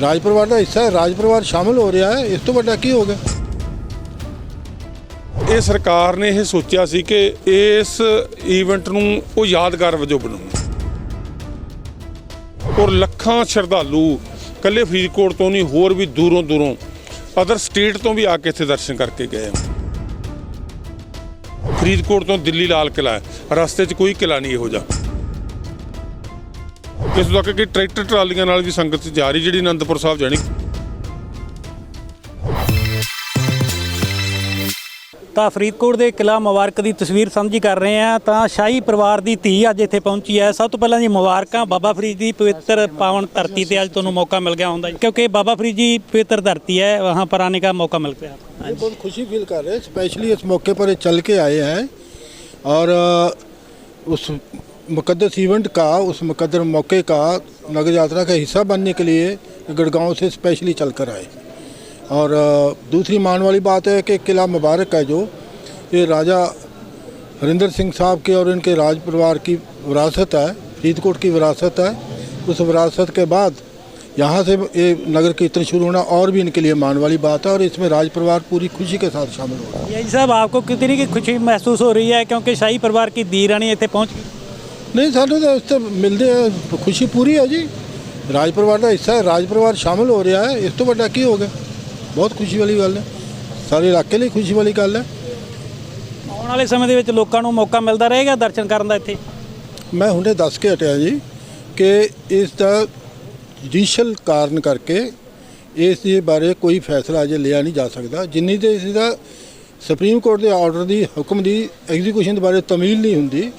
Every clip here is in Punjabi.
ਰਾਜ ਪਰਿਵਾਰ ਦਾ ਹਿੱਸਾ ਹੈ ਰਾਜ ਪਰਿਵਾਰ ਸ਼ਾਮਲ ਹੋ ਰਿਹਾ ਹੈ, ਇਸ ਤੋਂ ਵੱਡਾ ਕੀ ਹੋਗਾ ਇਹ ਸਰਕਾਰ ਨੇ ਇਹ ਸੋਚਿਆ ਸੀ ਕਿ ਇਸ ਈਵੈਂਟ ਨੂੰ ਉਹ ਯਾਦਗਾਰ ਵਜੋਂ ਬਣਾਉਣ। ਔਰ ਲੱਖਾਂ ਸ਼ਰਧਾਲੂ ਕੱਲੇ ਫਰੀਦਕੋਟ ਤੋਂ ਨਹੀਂ, ਹੋਰ ਵੀ ਦੂਰੋਂ ਦੂਰੋਂ ਅਦਰ ਸਟੇਟ ਤੋਂ ਵੀ ਆ ਕੇ ਇੱਥੇ ਦਰਸ਼ਨ ਕਰਕੇ ਗਏ ਫਰੀਦਕੋਟ ਤੋਂ ਦਿੱਲੀ ਲਾਲ ਕਿਲਾ ਹੈ, ਰਸਤੇ 'ਚ ਕੋਈ ਕਿਲਾ ਨਹੀਂ ਇਹੋ ਜਿਹਾ। ਇਸ ਤੱਕ ਕਿ ਟਰੈਕਟਰ ਟਰਾਲੀਆਂ ਨਾਲ ਵੀ ਸੰਗਤ ਜਾ ਰਹੀ ਜਿਹੜੀ ਅਨੰਦਪੁਰ ਸਾਹਿਬ ਜਾਣੀ ਤਾਂ ਫਰੀਦਕੋਟ ਦੇ ਕਿਲਾ ਮੁਬਾਰਕ ਦੀ ਤਸਵੀਰ ਸਾਂਝੀ ਕਰ ਰਹੇ ਆ ਤਾਂ ਸ਼ਾਹੀ ਪਰਿਵਾਰ ਦੀ ਧੀ ਅੱਜ ਇੱਥੇ ਪਹੁੰਚੀ ਹੈ ਸਭ ਤੋਂ ਪਹਿਲਾਂ ਜੀ ਮੁਬਾਰਕਾਂ ਬਾਬਾ ਫਰੀਦ ਦੀ ਪਵਿੱਤਰ ਪਾਵਨ ਧਰਤੀ ਤੇ ਅੱਜ ਤੁਹਾਨੂੰ ਮੌਕਾ ਮਿਲ ਗਿਆ ਹੁੰਦਾ ਕਿਉਂਕਿ ਬਾਬਾ ਫਰੀਦ ਜੀ ਪਵਿੱਤਰ ਧਰਤੀ है वहाँ पर आने का मौका मिल गया ये बहुत खुशी फील कर रहे हैं स्पेशली इस मौके पर ये चल के आए हैं और अ, उस मुकदस इवेंट का, उस मुकदर मौके का नगर यात्रा का हिस्सा बनने के लिए गुड़गांव से स्पेशली चल कर आए। और दूसरी मान वाली बात है कि किला मुबारक है जो, ये राजा हरिंदर सिंह साहब के और इनके राज परिवार की विरासत है, फरीदकोट की विरासत है। उस विरासत के बाद यहाँ से ये नगर कीर्तन शुरू होना और भी इनके लिए मान वाली बात है और इसमें राज परिवार पूरी खुशी के साथ शामिल हो रहा है यही साहब आपको कितनी की खुशी महसूस हो रही है, क्योंकि शाही परिवार की दीरानी इतने पहुँच गई। ਨਹੀਂ ਸਾਨੂੰ ਤਾਂ ਇਸ ਤੇ ਮਿਲਦੇ ਆ ਖੁਸ਼ੀ ਪੂਰੀ ਹੈ ਜੀ। ਰਾਜ ਪਰਿਵਾਰ ਦਾ ਹਿੱਸਾ ਹੈ ਰਾਜ ਪਰਿਵਾਰ ਸ਼ਾਮਲ ਹੋ ਰਿਹਾ ਹੈ। ਇਸ ਤੋਂ ਵੱਡਾ ਕੀ ਹੋ ਗਿਆ? ਬਹੁਤ ਖੁਸ਼ੀ ਵਾਲੀ ਗੱਲ ਹੈ। ਸਾਰੇ ਇਲਾਕੇ ਲਈ ਖੁਸ਼ੀ ਵਾਲੀ ਗੱਲ ਹੈ। ਆਉਣ ਵਾਲੇ ਸਮੇਂ ਦੇ ਵਿੱਚ ਲੋਕਾਂ ਨੂੰ ਮੌਕਾ ਮਿਲਦਾ ਰਹੇਗਾ ਦਰਸ਼ਨ ਕਰਨ ਦਾ ਇੱਥੇ? ਮੈਂ ਹੁਣੇ ਦੱਸ ਕੇ ਹਟਿਆ ਜੀ ਕਿ ਇਸ ਦਾ ਜੁਡੀਸ਼ਲ ਕਾਰਨ ਕਰਕੇ ਇਸ ਦੇ ਬਾਰੇ ਕੋਈ ਫੈਸਲਾ ਅਜੇ ਲਿਆ ਨਹੀਂ ਜਾ ਸਕਦਾ। ਜਿੰਨੀ ਦੇ ਇਸ ਦਾ ਸੁਪਰੀਮ ਕੋਰਟ ਦੇ ਆਰਡਰ ਦੀ ਹੁਕਮ ਦੀ ਐਗਜ਼ੀਕਿਊਸ਼ਨ ਦੇ ਬਾਰੇ ਤਮੀਲ ਨਹੀਂ ਹੁੰਦੀ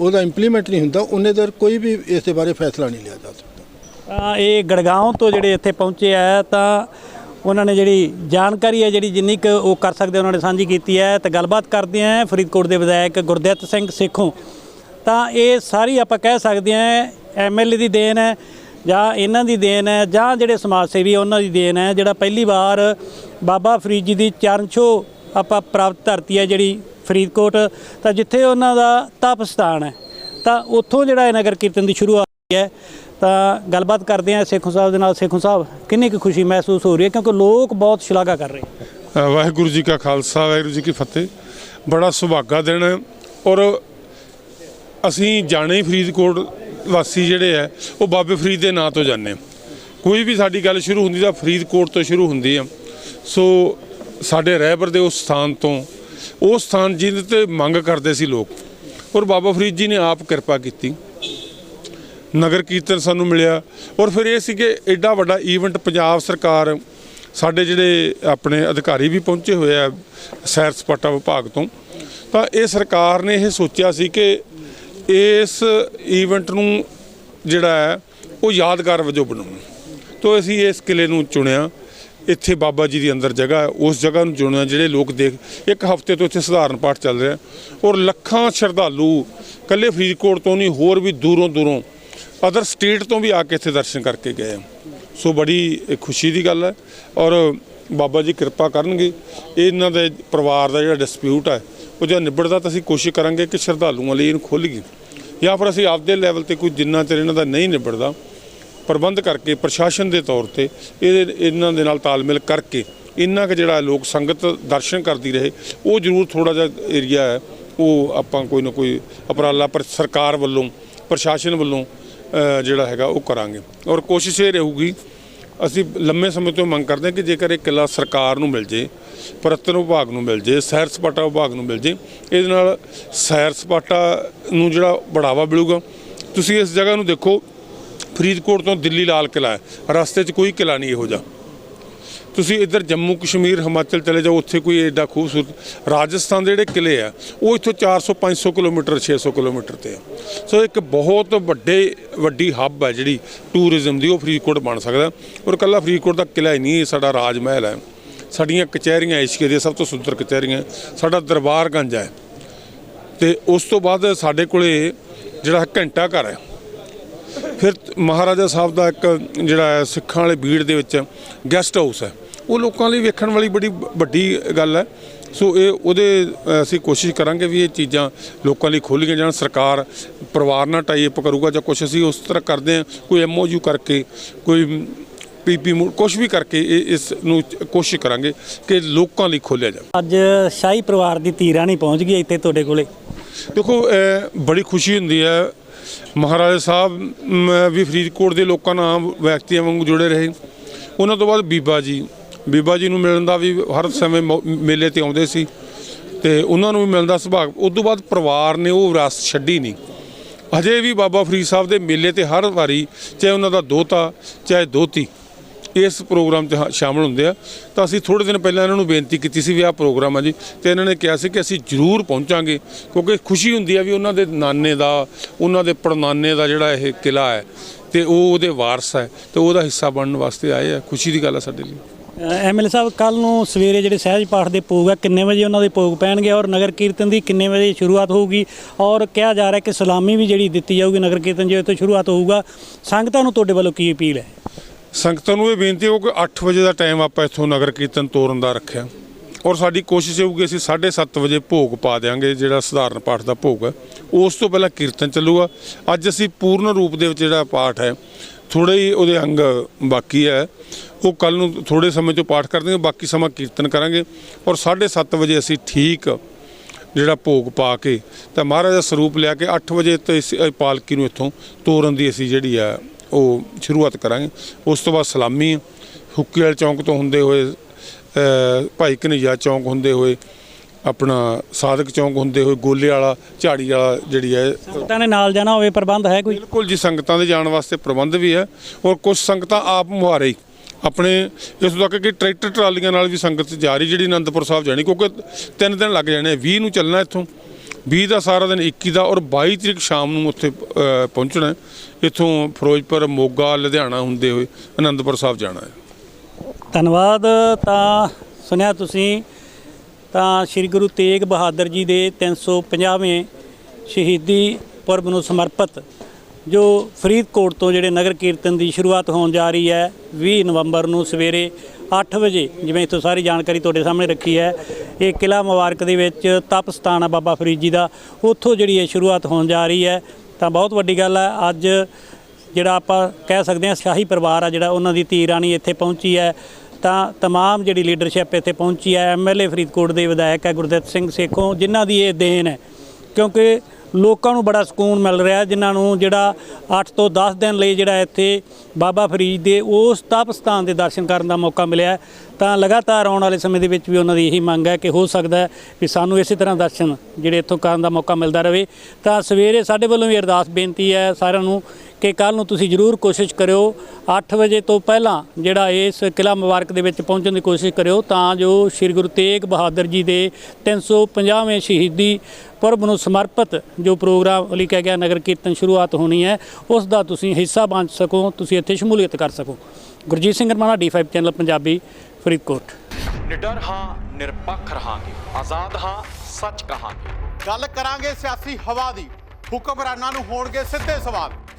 ਉਹਦਾ ਇੰਪਲੀਮੈਂਟ ਨਹੀਂ ਹੁੰਦਾ, ਉਹਨੇ ਦਰ ਕੋਈ ਵੀ ਇਸ ਦੇ ਬਾਰੇ ਫੈਸਲਾ ਨਹੀਂ ਲਿਆ ਜਾ ਸਕਦਾ। ਤਾਂ ਇਹ ਗੜਗਾਉਂ ਤੋਂ ਜਿਹੜੇ ਇੱਥੇ ਪਹੁੰਚੇ ਆ, ਤਾਂ ਉਹਨਾਂ ਨੇ ਜਿਹੜੀ ਜਾਣਕਾਰੀ ਹੈ, ਜਿਹੜੀ ਜਿੰਨੀ ਕੁ ਉਹ ਕਰ ਸਕਦੇ ਉਹਨਾਂ ਨੇ ਸਾਂਝੀ ਕੀਤੀ ਹੈ। ਤਾਂ ਗੱਲਬਾਤ ਕਰਦੇ ਆ ਫਰੀਦਕੋਟ ਦੇ ਵਿਧਾਇਕ ਗੁਰਦਿੱਤ ਸਿੰਘ ਸੇਖੋਂ। ਤਾਂ ਇਹ ਸਾਰੀ ਆਪਾਂ ਕਹਿ ਸਕਦੇ ਆ ਐਮਐਲਏ ਦੀ ਦੇਣ ਹੈ, ਜਾਂ ਇਹਨਾਂ ਦੀ ਦੇਣ ਹੈ, ਜਾਂ ਜਿਹੜੇ ਸਮਾਜ ਸੇਵੀ ਉਹਨਾਂ ਦੀ ਦੇਣ ਹੈ। ਜਿਹੜਾ ਪਹਿਲੀ ਵਾਰ ਬਾਬਾ ਫਰੀਦ ਜੀ ਦੀ ਚਰਨ ਛੋ ਆਪਾਂ ਪ੍ਰਾਪਤ ਧਰਤੀ ਹੈ ਜਿਹੜੀ ਫਰੀਦਕੋਟ, ਤਾਂ ਜਿੱਥੇ ਉਹਨਾਂ ਦਾ ਤਪ ਸਥਾਨ ਹੈ, ਤਾਂ ਉੱਥੋਂ ਜਿਹੜਾ ਇਹ ਨਗਰ ਕੀਰਤਨ ਦੀ ਸ਼ੁਰੂਆਤ ਹੋਈ ਹੈ, ਤਾਂ ਗੱਲਬਾਤ ਕਰਦੇ ਹਾਂ ਸੇਖੋਂ ਸਾਹਿਬ ਦੇ ਨਾਲ। ਸੇਖੋਂ ਸਾਹਿਬ, ਕਿੰਨੀ ਕੁ ਖੁਸ਼ੀ ਮਹਿਸੂਸ ਹੋ ਰਹੀ ਹੈ, ਕਿਉਂਕਿ ਲੋਕ ਬਹੁਤ ਸ਼ਲਾਘਾ ਕਰ ਰਹੇ ਵਾਹਿਗੁਰੂ ਜੀ ਕਾ ਖਾਲਸਾ, ਵਾਹਿਗੁਰੂ ਜੀ ਕੀ ਫਤਿਹ। ਬੜਾ ਸੁਭਾਗਾ ਦਿਨ ਹੈ ਔਰ ਅਸੀਂ ਜਾਣੇ ਫਰੀਦਕੋਟ ਵਾਸੀ ਜਿਹੜੇ ਹੈ, ਉਹ ਬਾਬੇ ਫਰੀਦ ਦੇ ਨਾਂ ਤੋਂ ਜਾਂਦੇ ਹਾਂ। ਕੋਈ ਵੀ ਸਾਡੀ ਗੱਲ ਸ਼ੁਰੂ ਹੁੰਦੀ ਤਾਂ ਫਰੀਦਕੋਟ ਤੋਂ ਸ਼ੁਰੂ ਹੁੰਦੀ ਆ ਸੋ ਸਾਡੇ ਰਹਿਬਰ ਦੇ ਉਸ ਸਥਾਨ ਤੋਂ ਉਹ ਸਥਾਨ ਜਿਹਦੇ ਤੇ ਮੰਗ ਕਰਦੇ ਸੀ ਲੋਕ। ਔਰ ਬਾਬਾ ਫਰੀਦ ਜੀ ਨੇ ਆਪ ਕਿਰਪਾ ਕੀਤੀ। ਨਗਰ ਕੀਰਤਨ ਸਾਨੂੰ ਮਿਲਿਆ। ਔਰ ਫਿਰ ਇਹ ਸੀ ਕਿ ਐਡਾ ਵੱਡਾ ਈਵੈਂਟ ਪੰਜਾਬ ਸਰਕਾਰ ਸਾਡੇ ਜਿਹੜੇ ਆਪਣੇ ਅਧਿਕਾਰੀ ਵੀ ਪਹੁੰਚੇ ਹੋਏ ਆ ਸੈਰ ਸਪਾਟਾ ਵਿਭਾਗ ਤੋਂ। ਤਾਂ ਇਹ ਸਰਕਾਰ ਨੇ ਇਹ ਸੋਚਿਆ ਸੀ ਕਿ ਇਸ ਈਵੈਂਟ ਨੂੰ ਜਿਹੜਾ ਹੈ, ਉਹ ਯਾਦਗਾਰ ਵਜੋਂ ਬਣਾਉਣਾ। ਤੋਂ ਅਸੀਂ ਇਸ ਕਿਲੇ ਨੂੰ ਚੁਣਿਆ। ਇੱਥੇ ਬਾਬਾ ਜੀ ਦੀ ਅੰਦਰ ਜਗ੍ਹਾ ਹੈ, ਉਸ ਜਗ੍ਹਾ ਨੂੰ ਚੁਣਿਆ ਜਿਹੜੇ ਲੋਕ ਦੇਖ, ਇੱਕ ਹਫ਼ਤੇ ਤੋਂ ਇੱਥੇ ਸਧਾਰਨ ਪਾਠ ਚੱਲ ਰਿਹਾ ਔਰ ਲੱਖਾਂ ਸ਼ਰਧਾਲੂ ਕੱਲੇ ਫਰੀਦਕੋਟ ਤੋਂ ਨਹੀਂ, ਹੋਰ ਵੀ ਦੂਰੋਂ ਦੂਰੋਂ ਅਦਰ ਸਟੇਟ ਤੋਂ ਵੀ ਆ ਕੇ ਇੱਥੇ ਦਰਸ਼ਨ ਕਰਕੇ ਗਏ ਆ। ਸੋ ਬੜੀ ਖੁਸ਼ੀ ਦੀ ਗੱਲ ਹੈ ਔਰ ਬਾਬਾ ਜੀ ਕਿਰਪਾ ਕਰਨਗੇ। ਇਹਨਾਂ ਦੇ ਪਰਿਵਾਰ ਦਾ ਜਿਹੜਾ ਡਿਸਪਿਊਟ ਹੈ, ਉਹ ਜੇ ਨਿਬੜਦਾ ਤਾਂ ਅਸੀਂ ਕੋਸ਼ਿਸ਼ ਕਰਾਂਗੇ ਕਿ ਸ਼ਰਧਾਲੂਆਂ ਲਈ ਇਹਨੂੰ ਖੋਲ੍ਹੀਏ। ਜਾਂ ਫਿਰ ਅਸੀਂ ਆਪਦੇ ਲੈਵਲ ਤੇ ਕੋਈ ਜਿੰਨਾ ਚਿਰ ਇਹਨਾਂ ਦਾ ਨਹੀਂ ਨਿਬੜਦਾ ਪ੍ਰਬੰਧ ਕਰਕੇ ਪ੍ਰਸ਼ਾਸਨ ਦੇ ਤੌਰ ਤੇ ਇਹ ਇਹਨਾਂ ਦੇ ਨਾਲ ਤਾਲਮੇਲ ਕਰਕੇ ਇੰਨਾ ਕੁ ਜਿਹੜਾ ਲੋਕ ਸੰਗਤ ਦਰਸ਼ਨ ਕਰਦੀ ਰਹੇ, ਉਹ ਜ਼ਰੂਰ ਥੋੜਾ ਜਿਹਾ ਏਰੀਆ ਹੈ, ਉਹ ਆਪਾਂ ਕੋਈ ਨਾ ਕੋਈ ਉਪਰਾਲਾ ਪਰ ਸਰਕਾਰ ਵੱਲੋਂ, ਪ੍ਰਸ਼ਾਸਨ ਵੱਲੋਂ ਜਿਹੜਾ ਹੈਗਾ ਉਹ ਕਰਾਂਗੇ। ਔਰ ਕੋਸ਼ਿਸ਼ ਇਹ ਰਹੂਗੀ, ਅਸੀਂ ਲੰਮੇ ਸਮੇਂ ਤੋਂ ਮੰਗ ਕਰਦੇ ਹਾਂ ਕਿ ਜੇਕਰ ਇਹ ਕਿੱਲਾ ਸਰਕਾਰ ਨੂੰ ਮਿਲ ਜੇ, ਪ੍ਰਤਨ ਵਿਭਾਗ ਨੂੰ ਮਿਲ ਜੇ, ਸੈਰ ਸਪਾਟਾ ਵਿਭਾਗ ਨੂੰ ਮਿਲ ਜੇ, ਇਹਦੇ ਨਾਲ ਸੈਰ ਸਪਾਟਾ ਨੂੰ ਜਿਹੜਾ ਬੜਾਵਾ ਮਿਲੂਗਾ। ਤੁਸੀਂ ਇਸ ਜਗ੍ਹਾ ਨੂੰ ਦੇਖੋ ਫਰੀਦਕੋਟ ਤੋਂ ਦਿੱਲੀ ਲਾਲ ਕਿਲਾ ਹੈ। ਰਸਤੇ 'ਚ ਕੋਈ ਕਿਲਾ ਨਹੀਂ ਇਹੋ ਜਿਹਾ। ਤੁਸੀਂ ਇੱਧਰ ਜੰਮੂ ਕਸ਼ਮੀਰ, ਹਿਮਾਚਲ ਚਲੇ ਜਾਓ, ਉੱਥੇ ਕੋਈ ਐਡਾ ਖੂਬਸੂਰਤ ਰਾਜਸਥਾਨ ਦੇ ਜਿਹੜੇ ਕਿਲੇ ਆ, ਉਹ ਇੱਥੋਂ 400 500 ਕਿਲੋਮੀਟਰ 600 ਕਿਲੋਮੀਟਰ ਤੇ ਆ। ਸੋ ਇੱਕ ਬਹੁਤ ਵੱਡੇ, ਵੱਡੀ ਹੱਬ ਹੈ ਜਿਹੜੀ ਟੂਰਿਜ਼ਮ ਦੀ, ਉਹ ਫਰੀਦਕੋਟ ਬਣ ਸਕਦਾ ਔਰ ਇਕੱਲਾ ਫਰੀਦਕੋਟ ਦਾ ਕਿਲਾ ਹੀ ਨਹੀਂ, ਇਹ ਸਾਡਾ ਰਾਜ ਮਹਿਲ ਹੈ। ਸਾਡੀਆਂ ਕਚਹਿਰੀਆਂ ਏਸ਼ੀਆ ਦੀਆਂ ਸਭ ਤੋਂ ਸੁੰਦਰ ਕਚਹਿਰੀਆਂ ਸਾਡਾ ਦਰਬਾਰਗੰਜ ਹੈ। ਤੇ ਉਸ ਤੋਂ ਬਾਅਦ ਸਾਡੇ ਕੋਲੇ ਜਿਹੜਾ ਘੰਟਾ ਘਰ ਹੈ ਫਿਰ ਮਹਾਰਾਜਾ ਸਾਹਿਬ ਦਾ ਇੱਕ ਜਿਹੜਾ ਹੈ ਸਿੱਖਾਂ ਵਾਲੇ ਬੀੜ ਦੇ ਵਿੱਚ ਗੈਸਟ ਹਾਊਸ ਹੈ। ਉਹ ਲੋਕਾਂ ਲਈ ਵੇਖਣ ਵਾਲੀ ਬੜੀ ਵੱਡੀ ਗੱਲ ਹੈ। ਸੋ ਇਹ ਉਹਦੇ ਅਸੀਂ ਕੋਸ਼ਿਸ਼ ਕਰਾਂਗੇ ਵੀ ਇਹ ਚੀਜ਼ਾਂ ਲੋਕਾਂ ਲਈ ਖੋਲ੍ਹੀਆਂ ਜਾਣ। ਸਰਕਾਰ ਪਰਿਵਾਰ ਨਾਲ ਟਾਈ ਅਪ ਕਰੂਗਾ ਜਾਂ ਕੁਝ ਅਸੀਂ ਉਸ ਤਰ੍ਹਾਂ ਕਰਦੇ ਹਾਂ ਕੋਈ ਐਮਓਯੂ ਕਰਕੇ ਕੋਈ ਪੀਪੀ ਕੁਝ ਵੀ ਕਰਕੇ ਇਹ ਇਸ ਨੂੰ ਕੋਸ਼ਿਸ਼ ਕਰਾਂਗੇ ਕਿ ਲੋਕਾਂ ਲਈ ਖੋਲਿਆ ਜਾਵੇ। ਅੱਜ ਸ਼ਾਹੀ ਪਰਿਵਾਰ ਦੀ ਧੀ ਰਾਣੀ ਪਹੁੰਚ ਗਈ ਇੱਥੇ ਤੁਹਾਡੇ ਕੋਲੇ। ਦੇਖੋ ਬੜੀ ਖੁਸ਼ੀ ਹੁੰਦੀ ਹੈ ਮਹਾਰਾਜਾ ਸਾਹਿਬ ਵੀ ਫਰੀਦਕੋਟ ਦੇ ਲੋਕਾਂ ਨਾਲ ਵਿਅਕਤੀਆਂ ਵਾਂਗੂ ਜੁੜੇ ਰਹੇ। ਉਹਨਾਂ ਤੋਂ ਬਾਅਦ ਬੀਬਾ ਜੀ। ਬੀਬਾ ਜੀ ਨੂੰ ਮਿਲਣ ਦਾ ਵੀ ਹਰ ਸਮੇਂ ਮੌ- ਮੇਲੇ ਤੇ ਆਉਂਦੇ ਸੀ। ਤੇ ਉਹਨਾਂ ਨੂੰ ਵੀ ਮਿਲਣ ਦਾ ਸੁਭਾਗ, ਉਸ ਤੋਂ ਬਾਅਦ ਪਰਿਵਾਰ ਨੇ ਉਹ ਵਿਰਾਸਤ ਛੱਡੀ ਨਹੀਂ ਅਜੇ ਵੀ ਬਾਬਾ ਫਰੀਦ ਸਾਹਿਬ ਦੇ ਮੇਲੇ ਤੇ ਹਰ ਵਾਰੀ ਚਾਹੇ ਉਹਨਾਂ ਦਾ ਦੋਤਾ, ਚਾਹੇ ਦੋਤੀ। ਇਸ ਪ੍ਰੋਗਰਾਮ 'ਚ ਹਾ- ਸ਼ਾਮਲ ਹੁੰਦੇ ਆ। ਤਾਂ ਅਸੀਂ ਥੋੜੇ ਦਿਨ ਪਹਿਲਾਂ ਇਹਨਾਂ ਨੂੰ ਬੇਨਤੀ ਕੀਤੀ ਸੀ ਵੀ ਆਹ ਪ੍ਰੋਗਰਾਮ ਆ ਜੀ। ਤੇ ਇਹਨਾਂ ਨੇ ਕਿਹਾ ਸੀ ਕਿ ਅਸੀਂ ਜ਼ਰੂਰ ਪਹੁੰਚਾਂਗੇ, ਕਿਉਂਕਿ ਖੁਸ਼ੀ ਹੁੰਦੀ ਆ ਵੀ ਉਹਨਾਂ ਦੇ ਨਾਨੇ ਦਾ, ਉਹਨਾਂ ਦੇ ਪੜਨਾਨੇ ਦਾ ਜਿਹੜਾ ਇਹ ਕਿਲਾ ਹੈ, ਤੇ ਉਹ ਉਹਦੇ ਵਾਰਸ ਹੈ, ਤੇ ਉਹਦਾ ਹਿੱਸਾ ਬਣਨ ਵਾਸਤੇ ਆਏ ਆ। ਖੁਸ਼ੀ ਦੀ ਗੱਲ ਆ ਸਾਡੇ ਲਈ। ਐਮਐਲਏ ਸਾਹਿਬ ਕੱਲ ਨੂੰ ਸਵੇਰੇ ਜਿਹੜੇ ਸਹਿਜ ਪਾਠ ਦੇ ਭੋਗ ਆ, ਕਿੰਨੇ ਵਜੇ ਉਹਨਾਂ ਦੇ ਭੋਗ ਪੈਣਗੇ ਔਰ ਨਗਰ ਕੀਰਤਨ ਦੀ ਕਿੰਨੇ ਵਜੇ ਸ਼ੁਰੂਆਤ ਹੋਊਗੀ? ਔਰ ਕਿਹਾ ਜਾ ਰਿਹਾ ਕਿ ਸਲਾਮੀ ਵੀ ਜਿਹੜੀ ਦਿੱਤੀ ਜਾਊਗੀ ਨਗਰ ਕੀਰਤਨ, ਜੇ ਤੋਂ ਸ਼ੁਰੂਆਤ ਹੋਊਗਾ, ਸੰਗਤਾਂ ਨੂੰ ਤੁਹਾਡੇ ਵੱਲੋਂ ਕੀ ਅਪੀਲ ਹੈ? ਸੰਗਤਾਂ ਨੂੰ ਇਹ ਬੇਨਤੀ ਹੋ ਕਿ 8 ਵਜੇ ਦਾ ਟਾਈਮ ਆਪਾਂ ਇੱਥੋਂ ਨਗਰ ਕੀਰਤਨ ਤੋਰਨ ਦਾ ਰੱਖਿਆ। ਔਰ ਸਾਡੀ ਕੋਸ਼ਿਸ਼ ਹੋਊਗੀ ਅਸੀਂ 7:30 ਵਜੇ ਭੋਗ ਪਾ ਦਿਆਂਗੇ, ਜਿਹੜਾ ਸਧਾਰਨ ਪਾਠ ਦਾ ਭੋਗ ਹੈ। ਉਸ ਤੋਂ ਪਹਿਲਾਂ ਕੀਰਤਨ ਚੱਲੂਗਾ। ਅੱਜ ਅਸੀਂ ਪੂਰਨ ਰੂਪ ਦੇ ਵਿੱਚ ਜਿਹੜਾ ਪਾਠ ਹੈ ਥੋੜੇ ਹੀ ਉਹਦੇ ਅੰਗ ਬਾਕੀ ਹੈ। ਉਹ ਕੱਲ ਨੂੰ ਥੋੜੇ ਸਮੇਂ 'ਚੋਂ ਪਾਠ ਕਰ ਦੇਵਾਂਗੇ ਬਾਕੀ ਸਮਾਂ ਕੀਰਤਨ ਕਰਾਂਗੇ। ਔਰ 7:30 ਵਜੇ ਅਸੀਂ ਠੀਕ ਜਿਹੜਾ ਭੋਗ ਪਾ ਕੇ ਤਾਂ ਮਹਾਰਾਜ ਦਾ ਸਰੂਪ ਲਿਆ ਕੇ 8 ਵਜੇ ਤੇ ਇਸ ਪਾਲਕੀ ਨੂੰ ਇੱਥੋਂ ਤੋਰਨ ਦੀ ਅਸੀਂ ਜਿਹੜੀ ਆ ਉਹ ਸ਼ੁਰੂਆਤ ਕਰਾਂਗੇ। ਉਸ ਤੋਂ ਬਾਅਦ ਸਲਾਮੀ ਹੁੱਕੀ ਵਾਲੇ ਚੌਂਕ ਤੋਂ ਹੁੰਦੇ ਹੋਏ ਭਾਈ ਕਨਈਆ ਚੌਂਕ ਹੁੰਦੇ ਹੋਏ ਆਪਣਾ ਸਾਦਕ ਚੌਂਕ ਹੁੰਦੇ ਹੋਏ ਗੋਲੇ ਵਾਲਾ ਝਾੜੀ ਵਾਲਾ ਜਿਹੜੀ ਹੈ ਸੰਗਤਾਂ ਨੇ ਨਾਲ ਜਾਣਾ ਹੋਵੇ ਪ੍ਰਬੰਧ ਹੈ ਕੋਈ? ਬਿਲਕੁਲ ਜੀ ਸੰਗਤਾਂ ਦੇ ਜਾਣ ਵਾਸਤੇ ਪ੍ਰਬੰਧ ਵੀ ਹੈ ਔਰ ਕੁਝ ਸੰਗਤਾਂ ਆਪ ਮੁਹਾਰੇ। ਆਪਣੇ ਇਸ ਤੱਕ ਕਿ ਟਰੈਕਟਰ ਟਰਾਲੀਆਂ ਨਾਲ ਵੀ ਸੰਗਤ ਜਾ ਰਹੀ ਜਿਹੜੀ ਅਨੰਦਪੁਰ ਸਾਹਿਬ ਜਾਣੀ ਕਿਉਂਕਿ ਤਿੰਨ ਦਿਨ ਲੱਗ ਜਾਣੇ ਆ। 20 ਨੂੰ ਚੱਲਣਾ ਇੱਥੋਂ। 20 ਦਾ ਸਾਰਾ ਦਿਨ 21 ਦਾ ਔਰ 22 ਤਰੀਕ ਸ਼ਾਮ ਨੂੰ ਉੱਥੇ ਪਹੁੰਚਣਾ ਇੱਥੋਂ ਫਿਰੋਜ਼ਪੁਰ, ਮੋਗਾ, ਲੁਧਿਆਣਾ ਹੁੰਦੇ ਹੋਏ ਅਨੰਦਪੁਰ ਸਾਹਿਬ ਜਾਣਾ ਹੈ। ਧੰਨਵਾਦ। ਤਾਂ ਸੁਣਿਆ ਤੁਸੀਂ, ਤਾਂ ਸ੍ਰੀ ਗੁਰੂ ਤੇਗ ਬਹਾਦਰ ਜੀ ਦੇ 350ਵੇਂ ਸ਼ਹੀਦੀ ਪੁਰਬ ਨੂੰ ਸਮਰਪਿਤ, ਜੋ ਫਰੀਦਕੋਟ ਤੋਂ ਜਿਹੜੇ ਨਗਰ ਕੀਰਤਨ ਦੀ ਸ਼ੁਰੂਆਤ ਹੋਣ ਜਾ ਰਹੀ ਹੈ 20 ਨਵੰਬਰ ਨੂੰ ਸਵੇਰੇ 8 ਵਜੇ ਜਿਵੇਂ ਇੱਥੋਂ ਸਾਰੀ ਜਾਣਕਾਰੀ ਤੁਹਾਡੇ ਸਾਹਮਣੇ ਰੱਖੀ ਹੈ ਇਹ ਕਿਲਾ ਮੁਬਾਰਕ ਦੇ ਵਿੱਚ ਤਪ ਸਥਾਨ ਹੈ ਬਾਬਾ ਫਰੀਦ ਜੀ ਦਾ ਉੱਥੋਂ ਜਿਹੜੀ ਇਹ ਸ਼ੁਰੂਆਤ ਹੋਣ ਜਾ ਰਹੀ ਹੈ ਤਾਂ ਬਹੁਤ ਵੱਡੀ ਗੱਲ ਹੈ ਅੱਜ ਜਿਹੜਾ ਆਪਾਂ ਕਹਿ ਸਕਦੇ ਹਾਂ ਸ਼ਾਹੀ ਪਰਿਵਾਰ ਆ ਜਿਹੜਾ ਉਹਨਾਂ ਦੀ ਧੀ ਰਾਣੀ ਇੱਥੇ ਪਹੁੰਚੀ ਹੈ ਤਾਂ तमाम ਜਿਹੜੀ ਲੀਡਰਸ਼ਿਪ ਇੱਥੇ ਪਹੁੰਚੀ ਹੈ ਐਮਐਲਏ ਫਰੀਦਕੋਟ ਦੇ ਵਿਧਾਇਕ ਹੈ ਗੁਰਦਿੱਤ ਸਿੰਘ ਸੇਖੋਂ ਜਿਨ੍ਹਾਂ ਦੀ ਇਹ ਦੇਣ ਹੈ ਕਿਉਂਕਿ ਲੋਕਾਂ ਨੂੰ ਬੜਾ ਸਕੂਨ ਮਿਲ ਰਿਹਾ, ਜਿਨ੍ਹਾਂ ਨੂੰ ਜਿਹੜਾ 8 ਤੋਂ 10 ਦਿਨ ਲਈ ਜਿਹੜਾ ਇੱਥੇ ਬਾਬਾ ਫਰੀਦ ਦੇ ਉਸ ਤਪ ਸਥਾਨ ਦੇ ਦਰਸ਼ਨ ਕਰਨ ਦਾ ਮੌਕਾ ਮਿਲਿਆ ਤਾਂ ਲਗਾਤਾਰ ਆਉਣ ਵਾਲੇ ਸਮੇਂ ਦੇ ਵਿੱਚ ਵੀ ਉਹਨਾਂ ਦੀ ਇਹੀ ਮੰਗ ਹੈ ਕਿ ਹੋ ਸਕਦਾ ਹੈ ਵੀ ਸਾਨੂੰ ਇਸੇ ਤਰ੍ਹਾਂ ਦਰਸ਼ਨ ਜਿਹੜੇ ਇੱਥੋਂ ਕਰਨ ਦਾ ਮੌਕਾ ਮਿਲਦਾ ਰਹੇ। ਤਾਂ ਸਵੇਰੇ ਸਾਡੇ ਵੱਲੋਂ ਵੀ ਅਰਦਾਸ ਬੇਨਤੀ ਹੈ ਸਾਰਿਆਂ ਨੂੰ ਕਿ ਕੱਲ ਨੂੰ ਤੁਸੀਂ ਜ਼ਰੂਰ ਕੋਸ਼ਿਸ਼ ਕਰਿਓ 8 ਵਜੇ ਤੋਂ ਪਹਿਲਾਂ ਜਿਹੜਾ ਇਸ ਕਿਲਾ ਮੁਬਾਰਕ ਦੇ ਵਿੱਚ ਪਹੁੰਚਣ ਦੀ ਕੋਸ਼ਿਸ਼ ਕਰਿਓ ਤਾਂ ਜੋ ਸ੍ਰੀ ਗੁਰੂ ਤੇਗ ਬਹਾਦਰ ਜੀ ਦੇ 350ਵੇਂ ਸ਼ਹੀਦੀ ਪੁਰਬ ਨੂੰ ਸਮਰਪਿਤ ਜੋ ਪ੍ਰੋਗਰਾਮ ਲਿਖਿਆ ਗਿਆ ਨਗਰ ਕੀਰਤਨ ਸ਼ੁਰੂਆਤ ਹੋਣੀ ਹੈ ਉਸ ਦਾ ਤੁਸੀਂ ਹਿੱਸਾ ਬਣ ਸਕੋ ਤੁਸੀਂ ਇੱਥੇ ਸ਼ਮੂਲੀਅਤ ਕਰ ਸਕੋ। Gurjeet Singh Ramana D five channel Punjabi Faridkot. ਨਿਡਰ ਹਾਂ ਨਿਰਪੱਖ ਰਹਾਂਗੇ ਆਜ਼ਾਦ ਹਾਂ ਸੱਚ ਕਹਾਂਗੇ। ਗੱਲ ਕਰਾਂਗੇ ਸਿਆਸੀ ਹਵਾ ਦੀ ਹੁਕਮਰਾਨਾਂ ਨੂੰ ਹੋਣਗੇ ਸਿੱਧੇ ਸਵਾਲ।